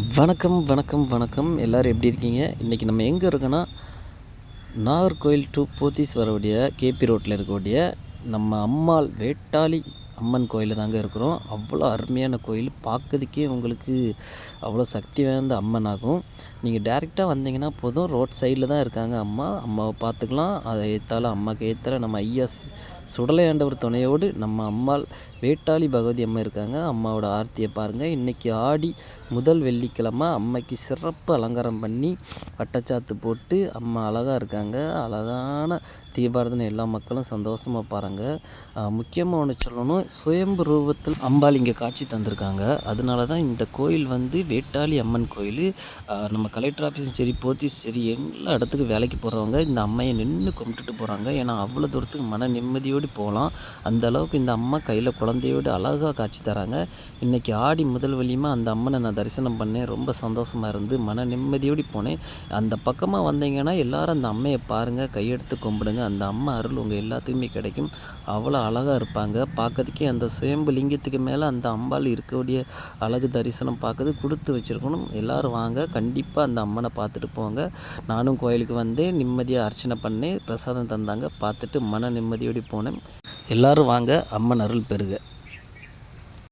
வணக்கம் வணக்கம் வணக்கம். எல்லோரும் எப்படி இருக்கீங்க? இன்றைக்கி நம்ம எங்கே இருக்கோன்னா நாகர்கோயில் டு போத்தீஸ் வரக்கூடிய கேபி ரோட்டில் இருக்கக்கூடிய நம்ம அம்மாள் வேட்டாளி அம்மன் கோயிலில் தாங்க இருக்கிறோம். அவ்வளோ அருமையான கோயில். பார்க்கறதுக்கே உங்களுக்கு அவ்வளோ சக்தி வாய்ந்த அம்மன் ஆகும் நீங்கள் டேரெக்டாக வந்தீங்கன்னா போதும். ரோட் சைடில் தான் இருக்காங்க அம்மா. அம்மாவை பார்த்துக்கலாம். அதை ஏற்றால அம்மாவுக்கு ஏற்றால நம்ம ஐயா சுடலை ஆண்டவர் துணையோடு நம்ம அம்மாள் வேட்டாளி பகவதி அம்மா இருக்காங்க. அம்மாவோட ஆர்த்தியை பாருங்கள் இன்றைக்கி ஆடி முதல் வெள்ளிக்கிழமை அம்மைக்கு சிறப்பு அலங்காரம் பண்ணி வட்டச்சாத்து போட்டு அம்மா அழகாக இருக்காங்க. அழகான தீபாரதனை எல்லா மக்களும் சந்தோஷமாக பாருங்கள் முக்கியமாக ஒன்று சொல்லணும். சுயம்பு ரூபத்தில் அம்பாள் இங்கே காட்சி தந்திருக்காங்க. அதனால தான் இந்த கோயில் வந்து வேட்டாளி அம்மன் கோயில். நம்ம கலெக்டர் ஆஃபீஸும் சரி போத்தீஸ் சரி எல்லா இடத்துக்கும் வேலைக்கு போகிறவங்க இந்த அம்மையை நின்று கும்பிட்டுட்டு போகிறாங்க ஏன்னா அவ்வளோ தூரத்துக்கு மன நிம்மதியோடு போகலாம். அந்த அளவுக்கு இந்த அம்மா கையில் குழந்தையோடு அழகாக காட்சி தராங்க. இன்றைக்கி ஆடி முதல் வழியுமா அந்த அம்மனை நான் தரிசனம் பண்ணேன். ரொம்ப சந்தோஷமாக இருந்து மன நிம்மதியோடு போனேன். அந்த பக்கமாக வந்தீங்கன்னா எல்லாரும் அந்த அம்மையை பாருங்கள் கையெடுத்து கும்பிடுங்க. அந்த அம்மா அருள் உங்கள் எல்லாத்துக்குமே கிடைக்கும். அவ்வளோ அழகாக இருப்பாங்க. பார்க்கறதுக்கே அந்த சுயம்பு லிங்கத்துக்கு மேலே அந்த அம்பாள் இருக்கக்கூடிய அழகு தரிசனம் பார்க்கறது கொடுத்து வச்சுருக்கணும். எல்லோரும் வாங்க. கண்டிப்பாக அந்த அம்மனை பார்த்துட்டு போங்க. நானும் கோயிலுக்கு வந்தேன். நிம்மதியாக அர்ச்சனை பண்ணேன். பிரசாதம் தந்தாங்க. பார்த்துட்டு மன நிம்மதியோடு போனேன். எல்லாரும் வாங்க அம்மன் அருள் பெறுக.